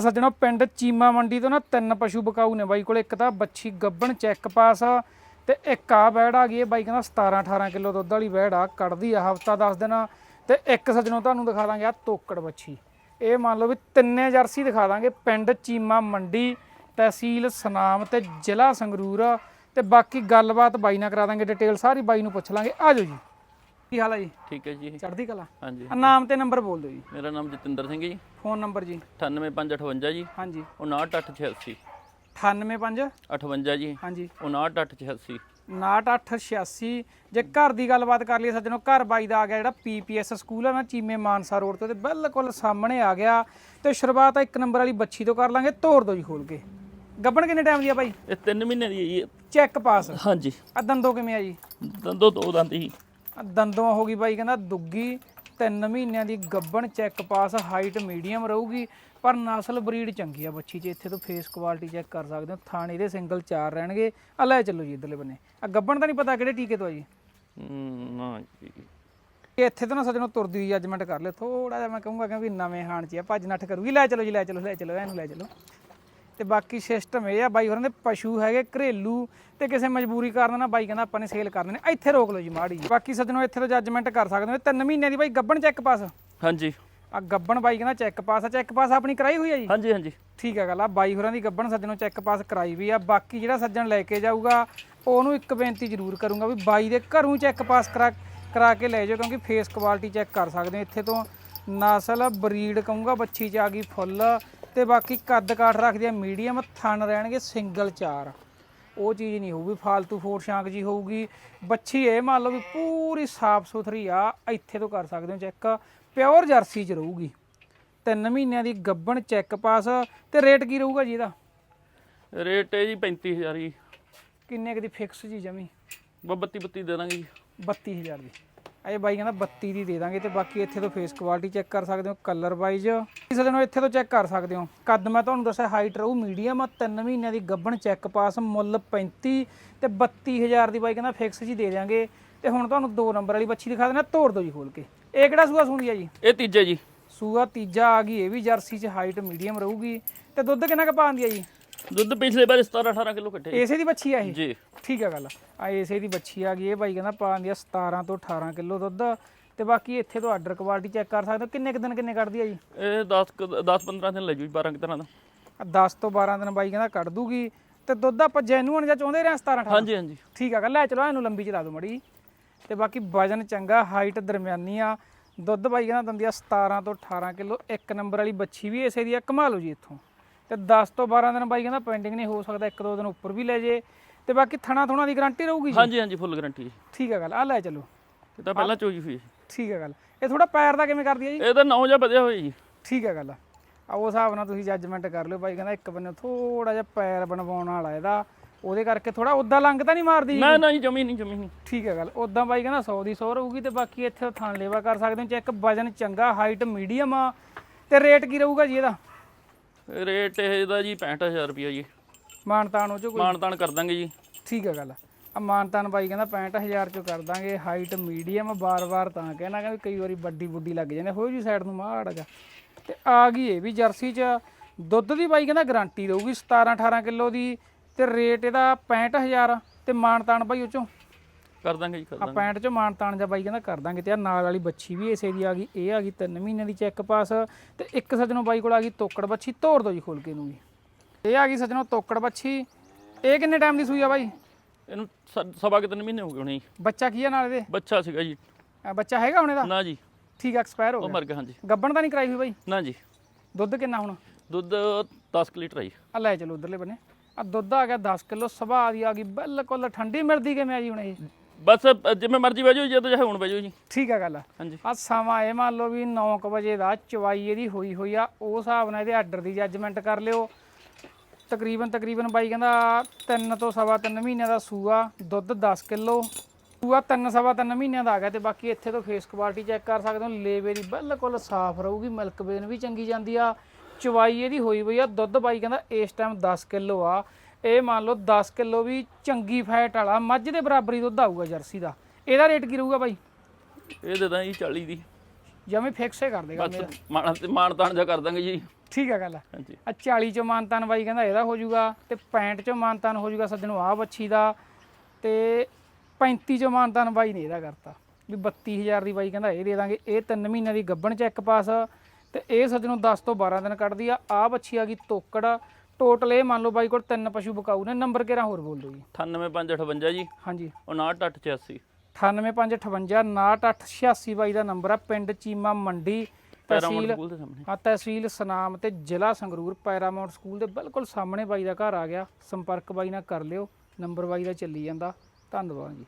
ਸੱਜਣੋ ਪਿੰਡ ਚੀਮਾ ਮੰਡੀ ਤੋਂ ਨਾ ਤਿੰਨ ਪਸ਼ੂ ਬਕਾਊ ਨੇ ਬਾਈ ਕੋਲ, ਇੱਕ ਤਾਂ ਬੱਛੀ ਗੱਬਣ ਚੈੱਕ ਪਾਸ ਆ ਤੇ ਇੱਕ ਆ ਬੈੜ ਆ ਗਈ, ਇਹ ਬਾਈ ਕਹਿੰਦਾ 17 18 ਕਿਲੋ ਦੁੱਧ ਵਾਲੀ ਬੈੜ ਆ, ਕੱਢਦੀ ਆ ਹਫਤਾ 10 ਦਿਨ ਤੇ ਇੱਕ ਸੱਜਣੋ ਤੁਹਾਨੂੰ ਦਿਖਾ ਦਾਂਗੇ ਆ ਤੋਕੜ ਬੱਛੀ। ਇਹ ਮੰਨ ਲਓ ਵੀ ਤਿੰਨੇ ਜਰਸੀ ਦਿਖਾ ਦਾਂਗੇ, ਪਿੰਡ ਚੀਮਾ ਮੰਡੀ, ਤਹਿਸੀਲ ਸਨਾਮ ਤੇ ਜ਼ਿਲ੍ਹਾ ਸੰਗਰੂਰ ਤੇ ਬਾਕੀ ਗੱਲਬਾਤ ਬਾਈ ਨਾਲ ਕਰਾ ਦਾਂਗੇ, ਡਿਟੇਲ ਸਾਰੀ ਬਾਈ ਨੂੰ ਪੁੱਛ ਲਾਂਗੇ। ਆਜੋ ਜੀ। ਕੀ ਹਾਲ ਹੈ ਜੀ? ਠੀਕ ਹੈ ਜੀ। ਚੜ੍ਹਦੀ ਕਲਾ? ਹਾਂਜੀ। ਆ ਨਾਮ ਤੇ ਨੰਬਰ ਬੋਲ ਦਿਓ ਜੀ। ਮੇਰਾ ਨਾਮ ਜਤਿੰਦਰ ਸਿੰਘ ਜੀ। ਫੋਨ ਨੰਬਰ ਜੀ। 98558 ਜੀ। ਹਾਂਜੀ। 59886 985 58 ਜੀ। ਹਾਂਜੀ। 59886 9886 ਜੇ ਘਰ ਦੀ ਗੱਲਬਾਤ ਕਰ ਲਈਏ ਸੱਜਣੋ ਘਰ ਬਾਈ ਦਾ ਆ ਗਿਆ ਜਿਹੜਾ ਪੀਪੀਐਸ ਸਕੂਲ ਆ ਨਾ ਚੀਮੇ ਮਾਨਸਾ ਰੋਡ ਤੋਂ ਤੇ ਬਿਲਕੁਲ ਸਾਹਮਣੇ ਆ ਗਿਆ। ਤੇ ਸ਼ੁਰੂਆਤ ਆ ਇੱਕ ਨੰਬਰ ਵਾਲੀ ਬੱਚੀ ਤੋਂ ਕਰ ਲਾਂਗੇ ਤੋੜ ਦੋ ਜੀ ਖੋਲ ਕੇ। ਗੱਬਣ ਕਿੰਨੇ ਟਾਈਮ ਦੀ ਆ ਬਾਈ? ਇਹ 3 ਮਹੀਨੇ ਦੀ ਹੈ ਜੀ। Check pass. ਹਾਂਜੀ। ਆ ਦੰਦੋਂ ਕਿਵੇਂ ਆ ਜੀ? ਦੰਦੋ ਦੋ ਦੰਦ ਹੀ। ਆਹ ਦੰਦੋਂ ਹੋ ਗਈ ਬਾਈ ਕਹਿੰਦਾ ਦੁੱਗੀ ਤਿੰਨ ਮਹੀਨਿਆਂ ਦੀ ਗੱਬਣ ਚੈੱਕ ਪਾਸ ਹਾਈਟ ਮੀਡੀਅਮ ਰਹੂਗੀ ਪਰ ਨਸਲ ਬਰੀਡ ਚੰਗੀ ਆ ਬੱਚੀ 'ਚ ਇੱਥੇ ਤੋਂ ਫੇਸ ਕੁਆਲਿਟੀ ਚੈੱਕ ਕਰ ਸਕਦੇ ਹੋ ਥਾਣੇ ਦੇ ਸਿੰਗਲ ਚਾਰ ਰਹਿਣਗੇ। ਆ ਲੈ ਚੱਲੋ ਜੀ ਇਧਰਲੇ ਬੰਨੇ। ਆ ਗੱਬਣ ਤਾਂ ਨਹੀਂ ਪਤਾ ਕਿਹੜੇ ਟੀਕੇ ਤੋਂ ਆ ਜੀ। ਨਾ ਜੀ। ਇੱਥੇ ਤੋਂ ਨਾ ਸੱਜਣੋ ਤੁਰਦੀ ਹੋਈ ਜੱਜਮੈਂਟ ਕਰ ਲੈ ਥੋੜਾ ਜਿਹਾ ਮੈਂ ਕਹੂੰਗਾ ਕਿਉਂਕਿ ਨਵੇਂ ਹਾਣ 'ਚ ਆ ਭੱਜ ਨੱਠ ਕਰੂਗੀ। ਲੈ ਚਲੋ ਜੀ ਲੈ ਚਲੋ ਲੈ ਚਲੋ ਇਹਨੂੰ ਲੈ ਚਲੋ। ਤੇ ਬਾਕੀ ਸਿਸਟਮ ਇਹ ਆ ਬਾਈ ਹੋਰਾਂ ਦੇ ਪਸ਼ੂ ਹੈਗੇ ਘਰੇਲੂ ਤੇ ਕਿਸੇ ਮਜਬੂਰੀ ਕਾਰਨ ਨਾ ਬਾਈ ਕਹਿੰਦਾ ਆਪਾਂ ਨੇ ਸੇਲ ਕਰਨੇ ਨੇ। ਇੱਥੇ ਰੋਕ ਲਓ ਜੀ ਮਾੜੀ ਜੀ ਬਾਕੀ ਸੱਜਣੋ ਇੱਥੇ ਤੋਂ ਜੱਜਮੈਂਟ ਕਰ ਸਕਦੇ ਹੋ। ਤਿੰਨ ਮਹੀਨਿਆਂ ਦੀ ਬਾਈ ਗੱਬਣ ਚੈੱਕ ਪਾਸ ਹਾਂਜੀ। ਆ ਗੱਬਣ ਬਾਈ ਕਹਿੰਦਾ ਚੈੱਕ ਪਾਸ ਆ। ਚੈੱਕ ਪਾਸ ਆਪਣੀ ਕਰਾਈ ਹੋਈ ਆ ਜੀ? ਹਾਂਜੀ ਹਾਂਜੀ। ਠੀਕ ਹੈ ਗੱਲ ਆ। ਬਾਈ ਹੋਰਾਂ ਦੀ ਗੱਬਣ ਸੱਜਣੋ ਚੈੱਕ ਪਾਸ ਕਰਾਈ ਵੀ ਆ। ਬਾਕੀ ਜਿਹੜਾ ਸੱਜਣ ਲੈ ਕੇ ਜਾਊਗਾ ਉਹਨੂੰ ਇੱਕ ਬੇਨਤੀ ਜ਼ਰੂਰ ਕਰੂੰਗਾ ਵੀ ਬਾਈ ਦੇ ਘਰੋਂ ਚੈੱਕ ਪਾਸ ਕਰਾ ਕਰਾ ਕੇ ਲੈ ਜਾਓ ਕਿਉਂਕਿ ਫੇਸ ਕੁਆਲਿਟੀ ਚੈੱਕ ਕਰ ਸਕਦੇ ਹੋ। ਇੱਥੇ ਤੋਂ ਨਸਲ ਬਰੀਡ ਕਹੂੰਗਾ ਬੱਚੀ ਚ ਆ ਗਈ ਫੁੱਲ। ਤੇ ਬਾਕੀ ਕੱਦ ਕਾਠ ਰੱਖਦੀ ਆ ਮੀਡੀਅਮ ਥਣ ਰਹਿਣਗੇ ਸਿੰਗਲ ਚਾਰ। ਉਹ ਚੀਜ਼ ਨਹੀਂ ਹੋਊਗੀ ਫਾਲਤੂ ਫੋਰ ਸ਼ਾਂਕ ਜੀ ਹੋਊਗੀ। ਬੱਚੀ ਇਹ ਮੰਨ ਲਓ ਵੀ ਪੂਰੀ ਸਾਫ਼ ਸੁਥਰੀ ਆ ਇੱਥੇ ਤੋਂ ਕਰ ਸਕਦੇ ਹੋ ਚੈੱਕ ਪਿਓਰ ਜਰਸੀ ਚ ਰਹੂਗੀ। ਤਿੰਨ ਮਹੀਨਿਆਂ ਦੀ ਗੱਬਣ ਚੈੱਕ ਪਾਸ ਤੇ ਰੇਟ ਕੀ ਰਹੂਗਾ ਜੀ ਇਹਦਾ? ਰੇਟ ਹੈ ਜੀ 35000 ਜੀ। ਕਿੰਨੇ ਕੁ ਦੀ ਫਿਕਸ ਜੀ ਜਮੀ? ਬ 32 32 ਦੇ ਦਾਂਗੇ ਜੀ। 32000 ਦੀ। ਇਹ ਬਾਈ ਕਹਿੰਦਾ 32 ਦੀ ਦੇ ਦਾਂਗੇ ਤੇ ਬਾਕੀ ਇੱਥੇ ਤੋਂ ਫੇਸ ਕੁਆਲਿਟੀ ਚੈੱਕ ਕਰ ਸਕਦੇ ਹੋ ਕਲਰ ਵਾਈਜ਼ ਇਸ ਦਿਨ ਇੱਥੇ ਤੋਂ ਚੈੱਕ ਕਰ ਸਕਦੇ ਹੋ। ਕੱਦ ਮੈਂ ਤੁਹਾਨੂੰ ਦੱਸਿਆ ਹਾਈਟ ਰਹੂ ਮੀਡੀਅਮ ਆ 3 ਮਹੀਨਿਆਂ ਦੀ ਗੱਬਣ ਚੈੱਕ ਪਾਸ ਮੁੱਲ 35 ਤੇ 32000 ਦੀ ਬਾਈ ਕਹਿੰਦਾ ਫਿਕਸ ਜੀ ਦੇ ਦਿਆਂਗੇ। ਤੇ ਹੁਣ ਤੁਹਾਨੂੰ ਦੋ ਨੰਬਰ ਵਾਲੀ ਬੱਚੀ ਦਿਖਾ ਦੇਣਾ ਤੋੜ ਦੋ ਜੀ ਖੋਲ ਕੇ। ਇਹ ਕਿਹੜਾ ਸੂਆ ਸੁਣਦੀ ਆ ਜੀ? ਇਹ ਤੀਜੇ ਜੀ। ਸੂਆ ਤੀਜਾ ਆ ਗਈ ਇਹ ਵੀ ਜਰਸੀ 'ਚ ਹਾਈਟ ਮੀਡੀਅਮ ਰਹੂਗੀ। ਤੇ ਦੁੱਧ ਕਿੰਨਾ ਕੁ ਪਾਉਂਦੀ ਆ ਜੀ? ਦੁੱਧ ਪਿਛਲੇ ਵਾਰ 17 18 ਕਿਲੋ ਕੱਟੇ ਏਸੇ ਦੀ ਬੱਚੀ ਆ ਇਹ? ਜੀ। ਠੀਕ ਆ ਗੱਲ। ਆ ਏਸੇ ਦੀ ਬੱਚੀ ਆ ਗਈ ਇਹ ਬਾਈ ਕਹਿੰਦਾ ਪਾਉਂਦੀ ਆ 17 ਤੋਂ 18 ਕਿਲੋ ਦੁੱਧ। ਤੇ ਬਾਕੀ ਇੱਥੇ ਤੋਂ ਆਰਡਰ ਕੁਆਲਿਟੀ ਚੈੱਕ ਕਰ ਸਕਦੇ ਹੋ। ਕਿੰਨੇ ਕੁ ਦਿਨ ਕਿੰਨੇ ਕੱਢਦੀ ਆ ਜੀ? ਇਹ 10 10 15 ਦਿਨ ਲੈ ਜੂ ਜੀ 12 ਕਿ ਤਰ੍ਹਾਂ ਦਾ। ਆ 10 ਤੋਂ 12 ਦਿਨ ਬਾਈ ਕਹਿੰਦਾ ਕੱਢ ਦੂਗੀ। ਤੇ ਦੁੱਧ ਆਪਾਂ ਜੈਨੂਅਨ ਜਾਂ ਚਾਹੁੰਦੇ ਰਹੇ 17 18 ਹਾਂਜੀ ਹਾਂਜੀ। ਠੀਕ ਆ ਗੱਲ ਲੈ ਚਲੋ ਇਹਨੂੰ ਲੰਬੀ ਚਲਾ ਦਿਓ ਮੜੀ ਤੇ ਬਾਕੀ ਵਜਨ ਚੰਗਾ ਹਾਈਟ ਦਰਮਿਆਨੀ ਆ। ਦੁੱਧ ਬਾਈ ਕਹਿੰਦਾ ਦੰਦੀ ਆ 17 ਤੋਂ 18 ਕਿਲੋ। ਇੱਕ ਨੰਬਰ ਵਾਲੀ ਬੱਚੀ ਵੀ ਇਸੇ ਦੀ ਆ ਕਮਾ ਲਓ ਜੀ ਇੱਥੋਂ। ਤੇ 10 ਤੋਂ 12 ਦਿਨ ਬਾਈ ਕਹਿੰਦਾ ਪੈਂਡਿੰਗ ਨਹੀਂ ਹੋ ਸਕਦਾ ਇੱਕ ਦੋ ਦਿਨ ਉੱਪਰ ਵੀ ਲੈ ਜੇ। ਤੇ ਬਾਕੀ ਥਣਾ ਥੁਣਾ ਦੀ ਗਾਰੰਟੀ ਰਹੂਗੀ ਜੀ? ਹਾਂਜੀ ਹਾਂਜੀ ਫੁੱਲ ਗਾਰੰਟੀ ਜੀ। ਠੀਕ ਆ ਗੱਲ ਆ ਲੈ ਚਲੋ। ਇਹ ਤਾਂ ਪਹਿਲਾਂ ਚੋਈ ਹੋਈ ਠੀਕ ਹੈ ਗੱਲ। ਇਹ ਥੋੜਾ ਪੈਰ ਦਾ ਕਿਵੇਂ ਕਰਦੀ ਹੈ ਜੀ? ਇਹ ਤਾਂ ਨੌ ਜਾਂ ਵਧਿਆ ਹੋਇਆ ਜੀ। ਠੀਕ ਹੈ ਗੱਲ। ਆ ਉਸ ਹਿਸਾਬ ਨਾਲ ਤੁਸੀਂ ਜੱਜਮੈਂਟ ਕਰ ਲਿਓ ਬਾਈ ਕਹਿੰਦਾ ਇੱਕ ਬੰਨੇ ਥੋੜਾ ਜਿਹਾ ਪੈਰ ਬਣਵਾਉਣ ਵਾਲਾ ਇਹਦਾ। ਉਹਦੇ ਕਰਕੇ ਥੋੜਾ ਉਦਾਂ ਲੰਗ ਤਾਂ ਨਹੀਂ ਮਾਰਦੀ ਨਾ ਨਾ ਜੀ ਜਮੀ ਨਹੀਂ ਜਮੀ ਨਹੀਂ। ਠੀਕ ਹੈ ਗੱਲ। ਉਦਾਂ ਬਾਈ ਕਹਿੰਦਾ 100 ਦੀ 100 ਰਹੂਗੀ ਤੇ ਬਾਕੀ ਇੱਥੇ ਥਣ ਲੇਵਾ ਕਰ ਸਕਦੇ ਹੋ। ਚੈੱਕ ਵਜਨ ਚੰਗਾ ਹਾਈਟ ਮੀਡੀਅਮ ਆ ਤੇ ਰੇਟ ਕੀ ਰਹੂਗਾ ਜੀ ਇਹਦਾ? ਰੇਟ ਇਹਦਾ ਜੀ 65000 ਰੁਪਿਆ ਜੀ। ਮਾਨਤਾਨ ਉਹ ਚੋਂ ਕੋਈ? ਮਾਨ ਤਾਨ ਕਰ ਦਾਂਗੇ ਜੀ। ਠੀਕ ਹੈ ਗੱਲ ਆ। ਮਾਨਤਾਨ ਬਾਈ ਕਹਿੰਦਾ 65000 ਚੋਂ ਕਰ ਦਾਂਗੇ ਹਾਈਟ ਮੀਡੀਅਮ ਬਾਰ-ਬਾਰ ਤਾਂ ਕਹਿਣਾ ਕਿ ਕਈ ਵਾਰੀ ਵੱਡੀ ਬੁੱਢੀ ਲੱਗ ਜਾਂਦੇ ਹੋਈ ਜੀ ਸਾਈਡ ਨੂੰ ਮਾੜਾ ਜਾ ਤੇ ਆ ਗਈ ਇਹ ਵੀ ਜਰਸੀ ਚ। ਦੁੱਧ ਦੀ ਬਾਈ ਕਹਿੰਦਾ ਗਾਰੰਟੀ ਰਹੂਗੀ 17 18 ਕਿਲੋ ਦੀ ਤੇ ਰੇਟ ਇਹਦਾ 65000 ਤੇ ਮਾਨਤਾਨ ਬਾਈ ਉਹ ਚੋਂ? ਕਰ ਦਾਂਗੇ ਜੀ ਕਰ ਆ ਦਾਂਗੇ। 65 ਚੋਂ ਮਾਨਤਾਨ ਜਾਂ ਬਾਈ ਕਹਿੰਦਾ ਕਰ ਦਾਂਗੇ ਤੇ ਆ ਨਾਲ ਵਾਲੀ ਬੱਚੀ ਵੀ ਇਸੇ ਦੀ ਆ ਗਈ ਇਹ ਆ ਗਈ 3 ਮਹੀਨਿਆਂ ਦੀ ਚੈੱਕ ਪਾਸ ਤੇ ਇੱਕ ਸੱਜਣੋਂ ਬਾਈ ਕੋਲ ਆ ਗਈ ਤੋਕੜ ਬੱਚੀ ਤੋੜ ਦੋ ਜੀ ਖੋਲ ਕੇ ਨੂੰ ਵੀ। ਇਹ ਆ ਗਈ ਸੱਜਣੋਂ ਤੋਕੜ ਬੱਚੀ ਇਹ ਕਿੰਨੇ ਟਾਈਮ ਦੀ ਸੂਈ ਆ ਬਾਈ? ਇਹਨੂੰ ਸਵਾ ਕਿ ਤਿੰਨ ਮਹੀਨੇ ਹੋ ਗਏ ਹੋਣੇ ਜੀ। ਬੱਚਾ ਕੀ ਆ ਨਾਲ ਇਹਦੇ? ਬੱਚਾ ਸੀਗਾ ਜੀ। ਆ ਬੱਚਾ ਹੈਗਾ ਹੁਣ ਇਹਦਾ? ਨਾ ਜੀ। ਠੀਕ ਐਕਸਪਾਇਰ ਹੋ ਉਹ ਗਿਆ। ਮਰ ਗਿਆ ਹਾਂਜੀ। ਗੱਬਣ ਤਾਂ ਨਹੀਂ ਕਰਾਈ ਹੋਈ ਬਾਈ? ਨਾ ਜੀ। ਦੁੱਧ ਕਿੰਨਾ ਹੁਣ? ਦੁੱਧ 10 ਕੁ ਲੀਟਰ ਆ ਜੀ। ਆ ਲੈ ਚਲੋ ਉਧਰਲੇ ਬੰਨੇ। ਆ ਦੁੱਧ ਆ ਗਿਆ 10 ਕਿਲੋ ਸੁਭਾਅ ਦੀ ਆ ਗਈ ਬਿਲਕੁਲ ਠੰਡੀ ਮਿਲਦੀ ਕਿਵੇਂ ਆ ਜੀ ਹੁਣ ਇਹ? ਬਸ ਅ, ਜਿਵੇਂ ਮਰਜ਼ੀ ਬੈਜੋ ਜਦੋਂ ਚਾਹੇ ਹੁਣ ਬੈਜੋ ਜੀ। ਠੀਕ ਆ ਗੱਲ ਹਾਂਜੀ। ਆ ਸਮਾਂ ਇਹ ਮੰਨ ਲਓ ਵੀ 9:00 ਵਜੇ ਦਾ ਚਵਾਈ ਇਹਦੀ ਹੋਈ ਹੋਈ ਆ ਉਸ ਹਿਸਾਬ ਨਾਲ ਇਹਦੇ ਆਰਡਰ ਦੀ ਜੱਜਮੈਂਟ ਕਰ ਲਿਓ। ਤਕਰੀਬਨ ਤਕਰੀਬਨ ਬਾਈ ਕਹਿੰਦਾ 3 ਤੋਂ ਸਵਾ 3 ਮਹੀਨਿਆਂ ਦਾ ਸੂਆ ਦੁੱਧ 10 ਕਿਲੋ। ਸੂਆ 3 ਸਵਾ 3 ਮਹੀਨਿਆਂ ਦਾ ਆ ਗਿਆ ਤੇ ਬਾਕੀ ਇੱਥੇ ਤੋਂ ਫੇਸ ਕੁਆਲਿਟੀ ਚੈੱਕ ਕਰ ਸਕਦੇ ਹੋ ਲੇਵੇ ਦੀ ਬਿਲਕੁਲ ਸਾਫ਼ ਰਹੂਗੀ ਮਿਲਕ ਵੇਨ ਵੀ ਚੰਗੀ ਜਾਂਦੀ ਆ। ਚਵਾਈ ਇਹਦੀ ਹੋਈ ਹੋਈ ਆ ਦੁੱਧ ਬਾਈ ਕਹਿੰਦਾ ਇਸ ਟਾਈਮ 10 ਕਿਲੋ ਆ। ਇਹ ਮੰਨ ਲਓ 10 ਕਿਲੋ ਵੀ ਚੰਗੀ ਫੈਟ ਵਾਲਾ ਮੱਝ ਦੇ ਬਰਾਬਰੀ ਦੁੱਧ ਆਊਗਾ ਜਰਸੀ ਦਾ। ਇਹਦਾ ਰੇਟ ਕੀ ਰਹੂਗਾ ਬਾਈ? ਇਹ ਦੇ ਦਾਂ ਜੀ 40 ਦੀ। ਜਮੇ ਫਿਕਸ ਹੀ ਕਰ ਦੇਗਾ ਬਸ ਮਾਣ ਤੇ ਮਾਣ ਤਾਣ ਜਾ ਕਰ ਦਾਂਗੇ ਜੀ। ਠੀਕ ਹੈ ਗੱਲ ਹਾਂਜੀ। ਆ 40 ਚੋਂ ਮਾਨਤਾਨ ਬਾਈ ਕਹਿੰਦਾ ਇਹਦਾ ਹੋ ਜਾਊਗਾ ਤੇ 65 ਚੋਂ ਮਾਨਤਾਨ ਹੋ ਜਾਊਗਾ ਸੱਜਣੋ ਆ ਬੱਚੀ ਦਾ। ਤੇ 35 ਚੋਂ ਮਾਨਤਾਨ ਬਾਈ ਨੇ ਇਹਦਾ ਕਰਤਾ। ਵੀ 32000 ਦੀ ਬਾਈ ਕਹਿੰਦਾ ਇਹ ਦੇ ਦਾਂਗੇ। ਇਹ 3 ਮਹੀਨਿਆਂ ਦੀ ਗੱਬਣ ਚੈੱਕ ਪਾਸ ਤੇ ਇਹ ਸੱਜਣੋ 10 ਤੋਂ 12 ਦਿਨ ਕੱਢਦੀ ਆ। ਆ ਬੱਚੀ ਆ ਗਈ ਤੋਕੜ। ਟੋਟਲ ਇਹ ਮੰਨ ਲਓ ਬਾਈ ਕੋਲ ਤਿੰਨ ਪਸ਼ੂ ਬਕਾਊ ਨੇ ਨੰਬਰ ਕਿਹੜਾ ਹੋਰ ਬੋਲ ਦਿਓ ਜੀ? 98558 ਜੀ। ਹਾਂਜੀ। 59886 9858 ਬਾਈ ਦਾ ਨੰਬਰ ਆ ਪਿੰਡ ਚੀਮਾ ਮੰਡੀ ਤਹਿਸੀਲ ਆ ਤਹਿਸੀਲ ਸਨਾਮ ਤੇ ਜ਼ਿਲ੍ਹਾ ਸੰਗਰੂਰ ਪੈਰਾਮਾਉਂਟ ਸਕੂਲ ਦੇ ਬਿਲਕੁਲ ਸਾਹਮਣੇ ਬਾਈ ਦਾ ਘਰ ਆ ਗਿਆ। ਸੰਪਰਕ ਬਾਈ ਨਾਲ ਕਰ ਲਿਓ ਨੰਬਰ ਬਾਈ ਦਾ ਚੱਲੀ ਜਾਂਦਾ। ਧੰਨਵਾਦ ਜੀ।